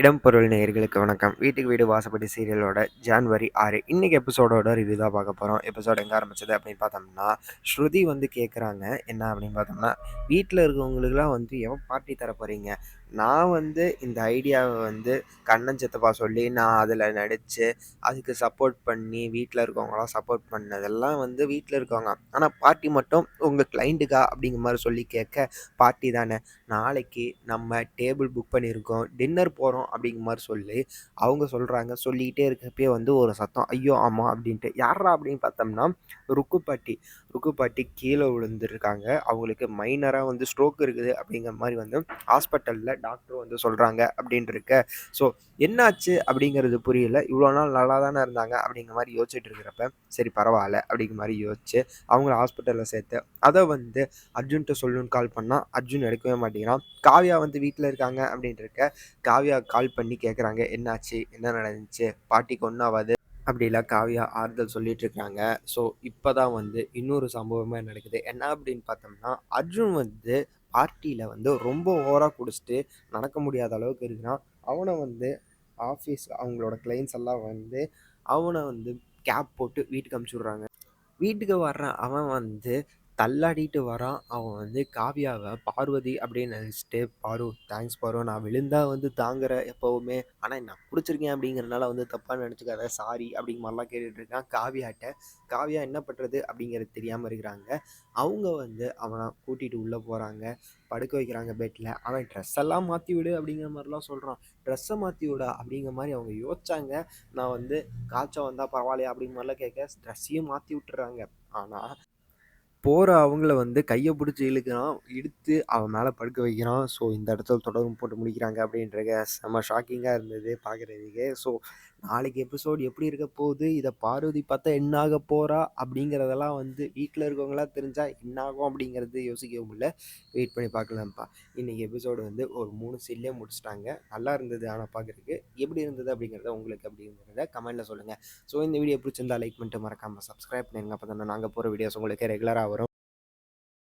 இடம் பொருள் நேயர்களுக்கு வணக்கம். வீட்டுக்கு வீடு வாசப்படி சீரியலோட ஜான்வரி ஆறு. இன்னைக்கு எபிசோடோட ரிவ்யூ தான் பார்க்க போகிறோம் எபிசோட் எங்கே ஆரம்பிச்சது அப்படின்னு பார்த்தோம்னா ஸ்ருதி வந்து கேட்குறாங்க என்ன அப்படின்னு பார்த்தோம்னா வீட்டில் இருக்கவங்களுக்குலாம் வந்து எவன் பார்ட்டி தர போகிறீங்க நான் வந்து இந்த ஐடியாவை வந்து கண்ணன் சித்தப்பா சொல்லி நான் அதில் நடித்து அதுக்கு சப்போர்ட் பண்ணி வீட்டில் இருக்கவங்களாம் சப்போர்ட் பண்ணதெல்லாம் வந்து வீட்டில் இருக்கவங்க ஆனால் பார்ட்டி மட்டும் உங்கள் கிளைண்ட்டுக்கா அப்படிங்கிற மாதிரி சொல்லி கேட்க பார்ட்டி தானே. நாளைக்கு நம்ம டேபிள் புக் பண்ணியிருக்கோம். டின்னர் போகிறோம் அப்படிங்கிற மாதிரி சொல்லி அவங்க சொல்கிறாங்க சொல்லிக்கிட்டே இருக்கப்பே வந்து ஒரு சத்தம் ஐயோ ஆமாம் அப்படின்ட்டு. யாரா அப்படின்னு பார்த்தோம்னா ருக்குப்பாட்டி. ருக்குப்பாட்டி கீழே விழுந்துருக்காங்க. அவங்களுக்கு மைனராக வந்து ஸ்ட்ரோக் இருக்குது அப்படிங்கிற மாதிரி வந்து ஹாஸ்பிட்டலில் டாக்டர் வந்து சொல்கிறாங்க அப்படின்ட்டுருக்க. ஸோ என்னாச்சு அப்படிங்கிறது புரியல. இவ்வளோ நாள் நல்லா தானே இருந்தாங்க அப்படிங்கிற மாதிரி யோசிச்சுட்டு இருக்கிறப்ப சரி பரவாயில்ல அப்படிங்கிற மாதிரி யோசிச்சு அவங்கள ஹாஸ்பிட்டலில் சேர்த்து அதை வந்து அர்ஜுன்கிட்ட சொல்லணும்னு கால் பண்ணால் அர்ஜுன் எடுக்கவே மாட்டேங்கிறான். காவ்யா வந்து வீட்டில் இருக்காங்க அப்படின்ட்டு இருக்க காவ்யா கால் பண்ணி கேட்குறாங்க என்னாச்சு? என்ன நடந்துச்சு? பாட்டிக்கு ஒன்றாவது அப்படிலாம் காவியா ஆறுதல் சொல்லிட்டு இருக்காங்க. ஸோ இப்போ தான் வந்து இன்னொரு சம்பவமே நடக்குது. என்ன அப்படின்னு பார்த்தோம்னா அர்ஜுன் வந்து பார்ட்டியில் வந்து ரொம்ப ஓவராக குடிச்சிட்டு நடக்க முடியாத அளவுக்கு இருக்கிறான். அவனை வந்து ஆஃபீஸ் அவங்களோட கிளைண்ட்ஸ் எல்லாம் வந்து அவனை வந்து கேப் போட்டு வீட்டுக்கு அமுச்சு விட்றாங்க. வீட்டுக்கு வர்ற அவன் வந்து தள்ளாடிட்டு வரான். அவன் வந்து காவியாவை பார்வதி அப்படின்னு நினச்சிட்டு பாரு தேங்க்ஸ் பாரு. நான் விழுந்தா வந்து தாங்குற எப்போவுமே. ஆனால் நான் பிடிச்சிருக்கேன் அப்படிங்கிறனால வந்து தப்பாக நினச்சிக்காத. சாரி அப்படிங்க மாதிரிலாம் கேட்டுட்டு இருக்கான் காவியா என்ன பண்ணுறது அப்படிங்கிறது தெரியாமல் இருக்கிறாங்க. அவங்க வந்து அவனை கூட்டிகிட்டு உள்ளே போகிறாங்க படுக்க வைக்கிறாங்க பெட்டில் அவன் ட்ரெஸ் எல்லாம் மாற்றி விடு அப்படிங்கிற மாதிரிலாம் சொல்கிறான் ட்ரெஸ்ஸை மாற்றி விட அப்படிங்கிற மாதிரி அவங்க யோசிச்சாங்க. நான் வந்து காய்ச்சல் வந்தால் பரவாயில்லையா? அப்படிங்கிற மாதிரிலாம் கேட்க ட்ரெஸ்ஸையும் மாற்றி விட்டுறாங்க. ஆனால் போகிற அவங்கள வந்து கையை பிடிச்சி இழுக்கிறான் இழுத்து அவன் மேலே படுக்க வைக்கிறான். ஸோ இந்த இடத்துல தொடரும் போட்டு முடிக்கிறாங்க அப்படின்றது செம்ம ஷாக்கிங்காக இருந்தது பார்க்குறதுக்கு ஸோ நாளைக்கு எபிசோடு எப்படி இருக்க போகுது? இதை பார்வதி பார்த்தா என்ன ஆக போகிறா அப்படிங்கிறதெல்லாம் வந்து வீட்டில் இருக்கவங்களாம் தெரிஞ்சால் என்ன ஆகும் அப்படிங்கிறது யோசிக்கவும் இல்லை. வெயிட் பண்ணி பார்க்கலாம்ப்பா. இன்றைக்கி எபிசோடு வந்து ஒரு மூணு சீன்லேயே முடிச்சிட்டாங்க. நல்லா இருந்தது ஆனால் பார்க்குறதுக்கு எப்படி இருந்தது அப்படிங்கிறத உங்களுக்கு அப்படிங்கிறத கமெண்ட்டில் சொல்லுங்கள் ஸோ இந்த வீடியோ பிடிச்சிருந்தா லைக் பண்ணிட்டு மறக்காமல் சப்ஸ்கிரைப் பண்ணிடுங்க அப்போ தானே நாங்கள் போகிற வீடியோஸ் உங்களுக்கு ரெகுலராக வரும்.